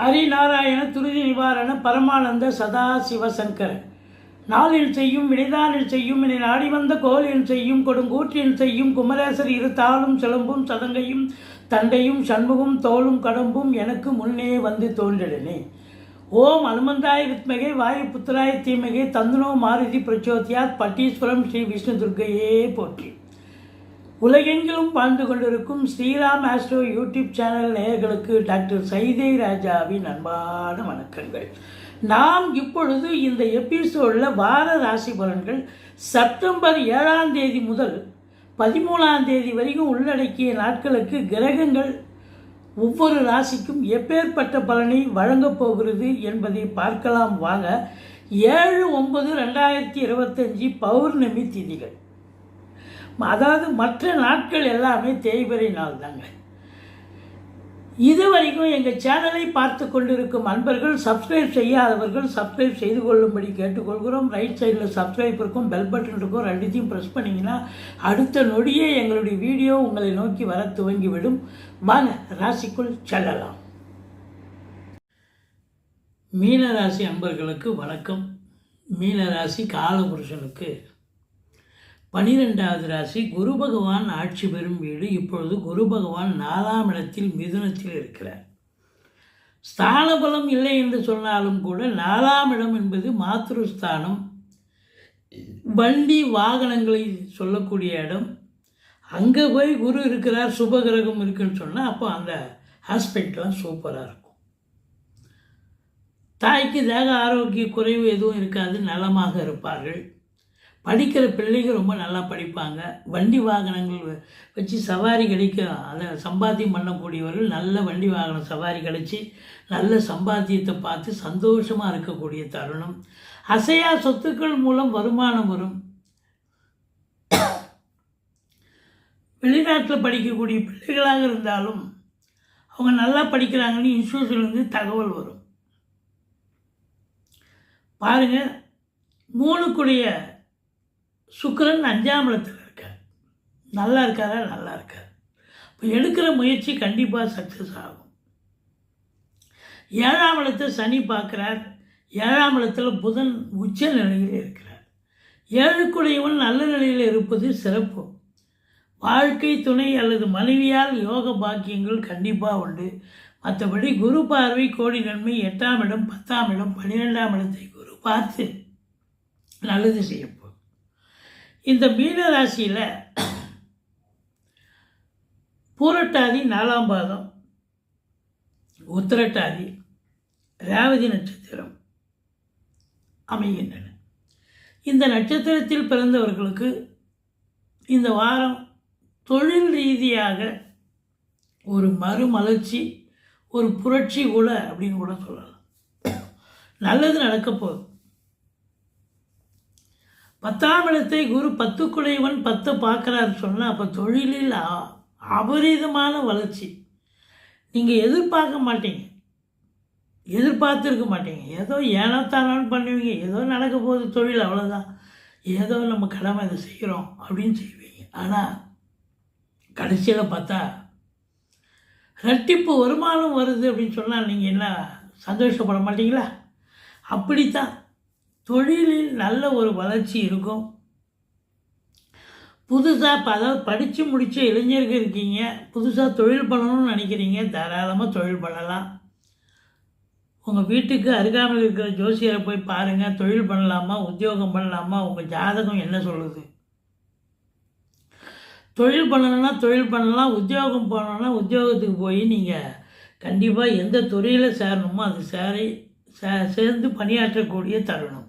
ஹரிநாராயண துருதி நிவாரண பரமானந்த சதா சிவசங்கர நாளில் செய்யும் வினைதானில் செய்யும் இனி நாடி வந்த கோலில் செய்யும் கொடுங்கூற்றில் செய்யும் குமரேசர் இரு தாளும் சிலம்பும் சதங்கையும் தண்டையும் சண்முகம் தோளும் கடம்பும் எனக்கு முன்னே வந்து தோன்றிடனே. ஓம் அனுமந்தாய் வித்மகே வாயு புத்திராய தீமகே தந்துனோ மாருதி பிரச்சோதியாத் பட்டீஸ்வரம் ஸ்ரீ விஷ்ணு துர்கையே போற்றி. உலகெங்கிலும் வாழ்ந்து கொண்டிருக்கும் ஸ்ரீராம் ஆஸ்ட்ரோ யூடியூப் சேனல் நேயர்களுக்கு டாக்டர் சைதை ராஜாவின் அன்பான வணக்கங்கள். நாம் இப்பொழுது இந்த எபிசோடில் வார ராசி பலன்கள் செப்டம்பர் ஏழாம் தேதி முதல் பதிமூணாம் தேதி வரைக்கும் உள்ளடக்கிய நாட்களுக்கு கிரகங்கள் ஒவ்வொரு ராசிக்கும் எப்பேற்பட்ட பலனை வழங்கப் போகிறது என்பதை பார்க்கலாம் வாங்க. ஏழு ஒன்பது ரெண்டாயிரத்தி இருபத்தஞ்சி பௌர்ணமி திதிகள். அதாவது மற்ற நாட்கள் எல்லாமே தேய்பிறை நாள் தாங்க இதுவரைக்கும் எங்கள் சேனலை பார்த்து கொண்டிருக்கும் அன்பர்கள் சப்ஸ்கிரைப் செய்யாதவர்கள் சப்ஸ்கிரைப் செய்து கொள்ளும்படி கேட்டுக்கொள்கிறோம். ரைட் சைடில் சப்ஸ்கிரைப் இருக்கும் பெல் பட்டன் இருக்கும் ரெண்டுத்தையும் ப்ரெஸ் பண்ணிங்கன்னா அடுத்த நொடியே எங்களுடைய வீடியோ உங்களை நோக்கி வர துவங்கிவிடும். வாங்க ராசிக்குள் செல்லலாம். மீனராசி அன்பர்களுக்கு வணக்கம். மீனராசி காலபுருஷனுக்கு பனிரெண்டாவது ராசி குரு பகவான் ஆட்சி பெறும் வீடு. இப்பொழுது குரு பகவான் நாலாம் இடத்தில் மிதுனத்தில் இருக்கிறார். ஸ்தான பலம் இல்லை என்று சொன்னாலும் கூட நாலாம் இடம் என்பது மாத்ருஸ்தானம். வண்டி வாகனங்களை சொல்லக்கூடிய இடம். அங்கே போய் குரு இருக்கிறார் சுபகிரகம் இருக்குன்னு சொன்னால் அப்போ அந்த ஹாஸ்பிட்டலாம் சூப்பராக இருக்கும். தாய்க்கு தேக ஆரோக்கிய குறைவு எதுவும் இருக்காது நலமாக இருப்பார்கள். படிக்கிற பிள்ளைங்க ரொம்ப நல்லா படிப்பாங்க. வண்டி வாகனங்கள் வ- வச்சு சவாரி கிடைக்க அதை சம்பாத்தியம் பண்ணக்கூடியவர்கள் நல்ல வண்டி வாகனம் சவாரி கிடைச்சி நல்ல சம்பாத்தியத்தை பார்த்து சந்தோஷமாக இருக்கக்கூடிய தருணம். அசையா சொத்துக்கள் மூலம் வருமானம் வரும். வெளிநாட்டில் படிக்கக்கூடிய பிள்ளைகளாக இருந்தாலும் அவங்க நல்லா படிக்கிறாங்கன்னு இன்ஸ்டியூஷன்லேருந்து தகவல் வரும். பாருங்கள் மூணுக்குடைய சுக்கரன் அஞ்சாம் இடத்துல இருக்கார். நல்லா இருக்காரா? நல்லா இருக்கார். இப்போ எடுக்கிற முயற்சி கண்டிப்பாக சக்ஸஸ் ஆகும். ஏழாம் இடத்தை சனி பார்க்குறார். ஏழாம் இடத்துல புதன் உச்ச நிலையில் இருக்கிறார். ஏழுக்குடையவன் நல்ல நிலையில் இருப்பது சிறப்பு. வாழ்க்கை துணை அல்லது மனைவியால் யோக பாக்கியங்கள் கண்டிப்பாக உண்டு. மற்றபடி குரு பார்வை கோடி நன்மை எட்டாம் இடம் பத்தாம் இடம் பன்னிரெண்டாம் இடத்தை குரு பார்த்து நல்லது செய்யும் இந்த மீன ராசியில் பூரட்டாதி நாலாம் பாதம் உத்திரட்டாதி ரேவதி நட்சத்திரம் அமைகின்றன. இந்த நட்சத்திரத்தில் பிறந்தவர்களுக்கு இந்த வாரம் தொழில் ரீதியாக ஒரு மறுமலர்ச்சி ஒரு புரட்சி கூட அப்படின்னு கூட சொல்லலாம். நல்லது நடக்கப் போகுது. பத்தாம் இடத்தை குரு பத்துக்குடையவன் பத்தை பார்க்குறாரு சொன்னால் அப்போ தொழிலில் அபரிதமான வளர்ச்சி. நீங்கள் எதிர்பார்க்க மாட்டீங்க. எதிர்பார்த்துருக்க மாட்டீங்க. ஏதோ ஏனோத்தானோன்னு பண்ணுவீங்க. ஏதோ நடக்க போகுது தொழில் அவ்வளோதான் ஏதோ நம்ம கடமை இதை செய்கிறோம் அப்படின்னு செய்வீங்க. ஆனால் கடைசியில் பார்த்தா ரெட்டிப்பு வருமானம் வருது அப்படின்னு சொன்னால் நீங்கள் என்ன சந்தோஷப்பட மாட்டீங்களா? அப்படித்தான். தொழிலில் நல்ல ஒரு வளர்ச்சி இருக்கும். புதுசாக இப்போ அதாவது படித்து முடித்த இளைஞர்கள் இருக்கீங்க. புதுசாக தொழில் பண்ணணும்னு நினைக்கிறீங்க. தாராளமாக தொழில் பண்ணலாம். உங்கள் வீட்டுக்கு அருகாமல் இருக்கிற ஜோசியரை போய் பாருங்கள் தொழில் பண்ணலாமா? உத்தியோகம் பண்ணலாமா? உங்கள் ஜாதகம் என்ன சொல்லுது? தொழில் பண்ணணும்னா தொழில் பண்ணலாம். உத்தியோகம் பண்ணணும்னா உத்தியோகத்துக்கு போய் நீங்கள் கண்டிப்பாக எந்த துறையில் சேரணுமோ அது சேரை சே சேர்ந்து பணியாற்றக்கூடிய தருணம்.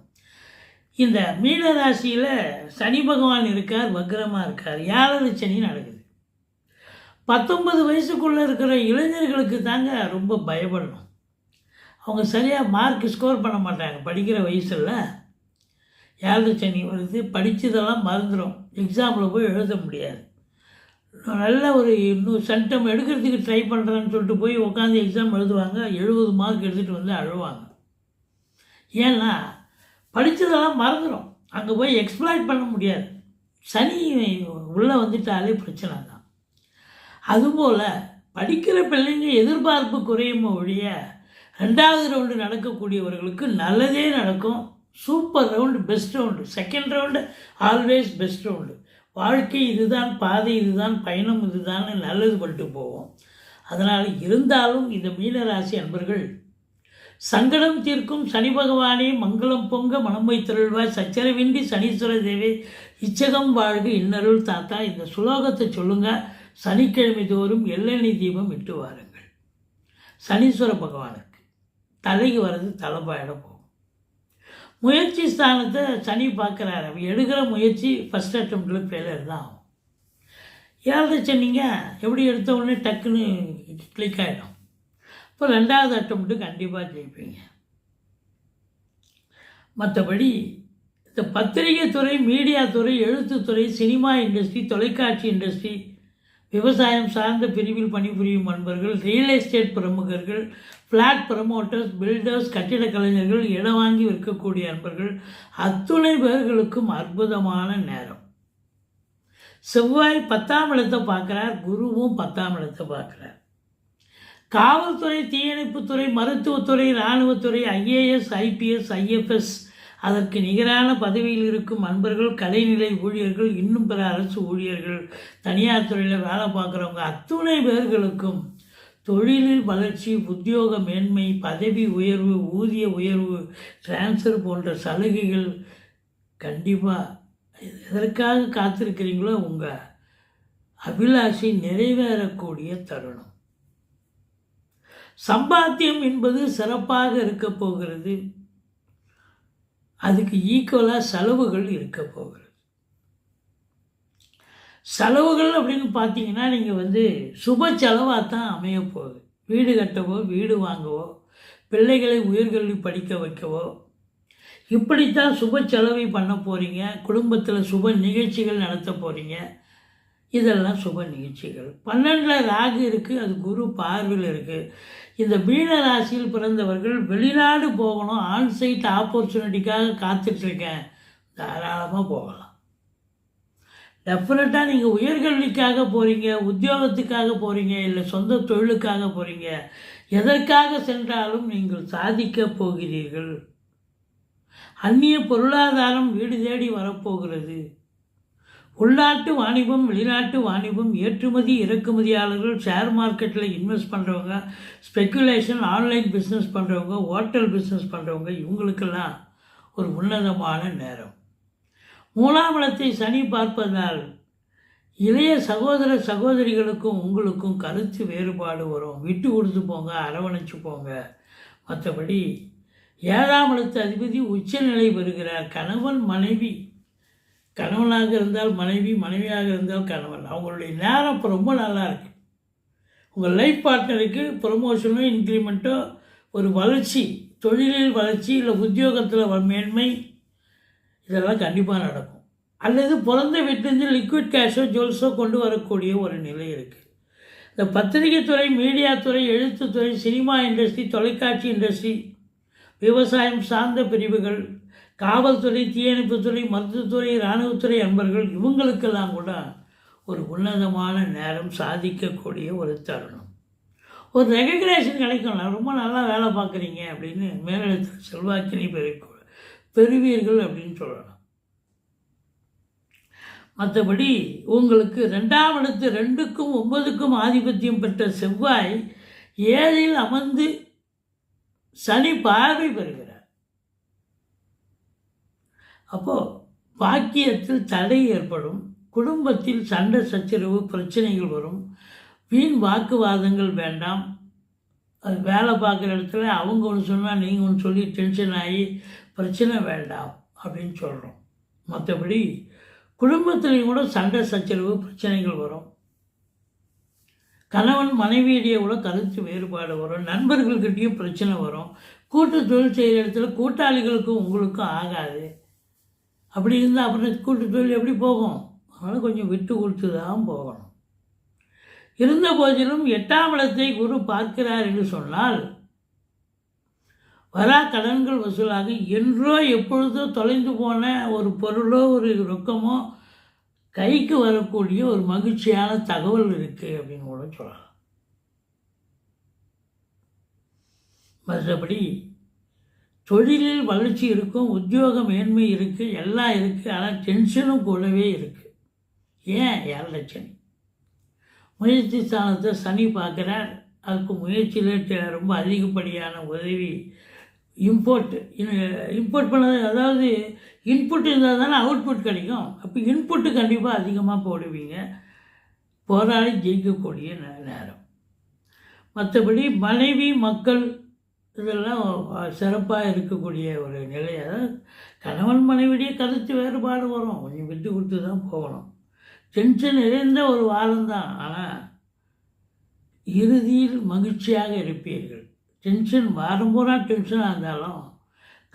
இந்த மீன ராசியில் சனி பகவான் இருக்கார் வக்ரமாக இருக்கார். ஏழரை சனி நடக்குது? பத்தொன்பது வயசுக்குள்ளே இருக்கிற இளைஞர்களுக்கு தாங்க ரொம்ப பயப்படணும். அவங்க சரியாக மார்க் ஸ்கோர் பண்ண மாட்டாங்க. படிக்கிற வயசில் ஏழரை சனி வருது? படித்ததெல்லாம் மறந்துடும் எக்ஸாமில் போய் எழுத முடியாது. நல்ல ஒரு இன்னும் சென்டம் எடுக்கிறதுக்கு ட்ரை பண்ணுறேன்னு சொல்லிட்டு போய் உட்காந்து எக்ஸாம் எழுதுவாங்க. எழுபது மார்க் எடுத்துகிட்டு வந்து அழுவாங்க. ஏன்னா படித்ததெல்லாம் மறந்துடும் அங்கே போய் எக்ஸ்ப்ளாய்ட் பண்ண முடியாது. சனி உள்ளே வந்துட்டாலே பிரச்சனை தான். அதுபோல் படிக்கிற பிள்ளைங்க எதிர்பார்ப்பு குறையும் ஒழிய ரெண்டாவது ரவுண்டு நடக்கக்கூடியவர்களுக்கு நல்லதே நடக்கும். Super round best round second round always best round வாழ்க்கை இதுதான் பாதை இதுதான் பயணம் இதுதான் நல்லது பண்ணிட்டு போவோம். அதனால் இருந்தாலும் இந்த மீனராசி அன்பர்கள் சங்கடம் தீர்க்கும் சனி பகவானே மங்களம் பொங்க மனம் வைத்திருள்வாய். சச்சரவின்றி சனீஸ்வர தேவி இச்சகம் வாழ்க இன்னருள் தாத்தா. இந்த சுலோகத்தை சொல்லுங்க. சனிக்கிழமை தோறும் எள்ளெண்ணெய் தீபம் இட்டு வாருங்கள். சனீஸ்வர பகவானுக்கு தலைக்கு வர்றது தலைப்பாயிடம் போகும். முயற்சி ஸ்தானத்தை சனி பார்க்குறாரு. அவன் எடுக்கிற முயற்சி ஃபஸ்ட் அட்டம்ப்டில் ஃபெயிலியர் தான் ஆகும். ஏழரை சொன்னீங்க? எப்படி எடுத்த உடனே டக்குன்னு கிளிக் ஆகிடும் இப்போ ரெண்டாவது அட்டம்ப்ட்டு கண்டிப்பாக ஜெயிப்பீங்க. மற்றபடி இந்த பத்திரிகை துறை மீடியா துறை எழுத்துத்துறை சினிமா இண்டஸ்ட்ரி தொலைக்காட்சி இண்டஸ்ட்ரி விவசாயம் சார்ந்த பிரிவில் பணிபுரியும் நண்பர்கள் ரியல் எஸ்டேட் பிரமுகர்கள் ஃப்ளாட் ப்ரமோட்டர்ஸ் பில்டர்ஸ் கட்டிடக் கலைஞர்கள் இடம் வாங்கி விற்கக்கூடிய நண்பர்கள் அத்துணை பேர்களுக்கும் அற்புதமான நேரம். செவ்வாய் பத்தாம் இடத்தை பார்க்குறார் குருவும் பத்தாம் இடத்தை பார்க்குறார். காவல்துறை தீயணைப்புத்துறை மருத்துவத்துறை இராணுவத்துறை ஐஏஎஸ் ஐபிஎஸ் ஐஎஃப்எஸ் அதற்கு நிகரான பதவியில் இருக்கும் அன்பர்கள் கலைநிலை ஊழியர்கள் இன்னும் பிற அரசு ஊழியர்கள் தனியார் துறையில் வேலை பார்க்குறவங்க அத்துணை பேர்களுக்கும் தொழிலில் வளர்ச்சி உத்தியோக மேன்மை பதவி உயர்வு ஊதிய உயர்வு டிரான்ஸ்ஃபர் போன்ற சலுகைகள் கண்டிப்பாக எதற்காக காத்திருக்கிறீங்களோ உங்கள் அபிலாஷை நிறைவேறக்கூடிய தருணம். சம்பாத்தியம் என்பது சிறப்பாக இருக்க போகிறது. அதுக்கு ஈக்குவலாக செலவுகள் இருக்க போகிறது. செலவுகள் அப்படின்னு பார்த்தீங்கன்னா நீங்கள் வந்து சுப செலவாக தான் அமைய போகுது. வீடு கட்டவோ வீடு வாங்கவோ பிள்ளைகளை உயர்கல்வி படிக்க வைக்கவோ இப்படித்தான் சுப செலவை பண்ண போகிறீங்க குடும்பத்தில் சுப நிகழ்ச்சிகள் நடத்த போகிறீங்க இதெல்லாம் சுப நிகழ்ச்சிகள். பன்னெண்டில் ராகு இருக்குது அது குரு பார்வையில் இருக்குது இந்த மீன ராசியில் பிறந்தவர்கள் வெளிநாடு போகணும் ஆன்சைட் ஆப்பர்ச்சுனிட்டிக்காக காத்துட்ருக்கேன் தாராளமாக போகலாம். டெஃபினட்டாக நீங்கள் உயர்கல்விக்காக போகிறீங்க உத்தியோகத்துக்காக போகிறீங்க இல்லை சொந்த தொழிலுக்காக போகிறீங்க எதற்காக சென்றாலும் நீங்கள் சாதிக்க போகிறீர்கள். அந்நிய பொருளாதாரம் வீடு தேடி வரப்போகிறது. உள்நாட்டு வாணிபம் வெளிநாட்டு வாணிபம் ஏற்றுமதி இறக்குமதியாளர்கள் ஷேர் மார்க்கெட்டில் இன்வெஸ்ட் பண்ணுறவங்க ஸ்பெக்குலேஷன் ஆன்லைன் பிஸ்னஸ் பண்ணுறவங்க ஹோட்டல் பிஸ்னஸ் பண்ணுறவங்க இவங்களுக்கெல்லாம் ஒரு உன்னதமான நேரம். மூலாம் இடத்தை சனி பார்ப்பதால் இளைய சகோதர சகோதரிகளுக்கும் உங்களுக்கும் கருத்து வேறுபாடு வரும். விட்டு கொடுத்து போங்க அரவணைச்சு போங்க. மற்றபடி ஏழாம் இடத்து அதிபதி உச்சநிலை வருகிறார். கணவன் மனைவி கணவனாக இருந்தால் மனைவி மனைவியாக இருந்தால் கணவன். அவங்களுடைய நேரம் இப்போ ரொம்ப நல்லா இருக்குது உங்கள் லைஃப் பார்ட்னருக்கு ப்ரொமோஷனோ இன்க்ரிமெண்ட்டோ ஒரு வளர்ச்சி தொழிலில் வளர்ச்சி இல்லை உத்தியோகத்தில் மேன்மை இதெல்லாம் கண்டிப்பாக நடக்கும். அல்லது பிறந்த வீட்டிலேருந்து லிக்விட் கேஷோ ஜுவல்ஸோ கொண்டு வரக்கூடிய ஒரு நிலை இருக்குது இந்த பத்திரிகை துறை மீடியா துறை எழுத்துத்துறை சினிமா இண்டஸ்ட்ரி தொலைக்காட்சி இண்டஸ்ட்ரி விவசாயம் சார்ந்த பிரிவுகள் காவல்துறை தீயணைப்புத்துறை மருத்துவத்துறை இராணுவத்துறை அன்பர்கள் இவங்களுக்கெல்லாம் கூட ஒரு உன்னதமான நேரம் சாதிக்கக்கூடிய ஒரு தருணம். ஒரு ரெகக்னேஷன் கிடைக்கும். நான் ரொம்ப நல்லா வேலை பார்க்குறீங்க அப்படின்னு மேலிடத்தில் செல்வாக்கினை பெருக்க பெறுவீர்கள் அப்படின்னு சொல்லலாம். மற்றபடி உங்களுக்கு ரெண்டாம் இடத்து ரெண்டுக்கும் ஒன்பதுக்கும் ஆதிபத்தியம் பெற்ற செவ்வாய் ஏழில் அமர்ந்து சனி பார்வை பெறுகிறார். அப்போது பாக்கியத்தில் தடை ஏற்படும் குடும்பத்தில் சண்டை சச்சரவு பிரச்சனைகள் வரும். வீண் வாக்குவாதங்கள் வேண்டாம். அது வேலை பார்க்குற இடத்துல அவங்க ஒன்று சொன்னால் நீங்கள் ஒன்று சொல்லி டென்ஷன் ஆகி பிரச்சனை வேண்டாம் அப்படின்னு சொல்கிறோம் மற்றபடி குடும்பத்துலேயும் கூட சண்டை சச்சரவு பிரச்சனைகள் வரும். கணவன் மனைவியிடையே கூட கருத்து வேறுபாடு வரும். நண்பர்கள்கிட்டையும் பிரச்சனை வரும். கூட்டு தொழில் செய்கிற இடத்துல கூட்டாளிகளுக்கும் உங்களுக்கும் ஆகாது. அப்படி இருந்தால் அப்புறம் கூட்டு தொழில் எப்படி போகும்? அதனால் கொஞ்சம் விட்டு கொடுத்து தான் போகணும். இருந்த போதிலும் எட்டாம் இடத்தை குரு பார்க்கிறார் என்று சொன்னால் வரா கடன்கள் வசூலாக என்றோ எப்பொழுதோ தொலைந்து போன ஒரு பொருளோ ஒரு ரொக்கமோ கைக்கு வரக்கூடிய ஒரு மகிழ்ச்சியான தகவல் இருக்குது அப்படின்னு கூட சொல்லலாம். மற்றபடி தொழிலில் வளர்ச்சி இருக்கும் உத்தியோக மேன்மை இருக்குது எல்லாம் இருக்குது ஆனால் டென்ஷனும் கூடவே இருக்குது ஏன்? ஏழரை சனி முயற்சி ஸ்தானத்தை சனி பார்க்குறார். அதுக்கு முயற்சியில் ரொம்ப அதிகப்படியான உதவி. இம்போர்ட் இம்போர்ட் பண்ணது அதாவது இன்புட் இருந்தால் தானே அவுட்புட் கிடைக்கும். அப்போ இன்புட்டு கண்டிப்பாக அதிகமாக போடுவீங்க. போராடி ஜெயிக்கக்கூடிய நேரம். மற்றபடி மனைவி மக்கள் இதெல்லாம் சிறப்பாக இருக்கக்கூடிய ஒரு நிலையாக கணவன் மனைவிடையே கருத்து வேறுபாடு வரும். கொஞ்சம் விட்டு கொடுத்து தான் போகணும். டென்ஷன் நிறைந்த ஒரு வாரம்தான் ஆனால் இறுதியில் மகிழ்ச்சியாக இருப்பீர்கள். டென்ஷன் வாரம் பூரா டென்ஷனாக இருந்தாலும்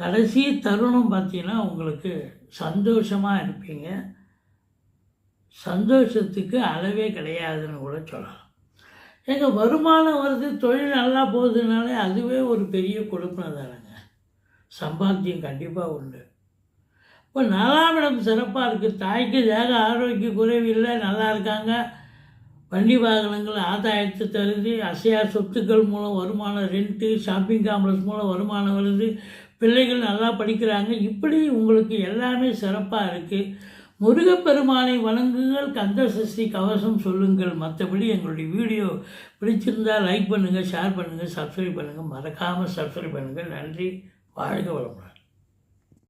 கடைசி தருணம் பார்த்தீங்கன்னா உங்களுக்கு சந்தோஷமாக இருப்பீங்க. சந்தோஷத்துக்கு அளவே கிடையாதுன்னு கூட சொல்லலாம். எங்கள் வருமானம் வருது தொழில் நல்லா போகுதுனாலே அதுவே ஒரு பெரிய கொடுப்பனை தானேங்க. சம்பாத்தியம் கண்டிப்பாக உண்டு. இப்போ நாலாம் இடம் சிறப்பாக இருக்குது தாய்க்கு தேக ஆரோக்கிய குறைவு இல்லை நல்லா இருக்காங்க. வண்டி வாகனங்கள் ஆதாயத்தை தருது. அசையா சொத்துக்கள் மூலம் வருமானம் ரெண்ட்டு ஷாப்பிங் காம்ப்ளெக்ஸ் மூலம் வருமானம் வருது. பிள்ளைகள் நல்லா படிக்கிறாங்க. இப்படி உங்களுக்கு எல்லாமே சிறப்பாக இருக்குது முருகப்பெருமானை வணங்குங்கள் கந்த சஷ்டி கவசம் சொல்லுங்கள். மற்றபடி எங்களுடைய வீடியோ பிடிச்சிருந்தால் லைக் பண்ணுங்கள் ஷேர் பண்ணுங்கள் சப்ஸ்கிரைப் பண்ணுங்கள் மறக்காமல் சப்ஸ்கிரைப் பண்ணுங்கள் நன்றி. வாழ்க வளமுடன்.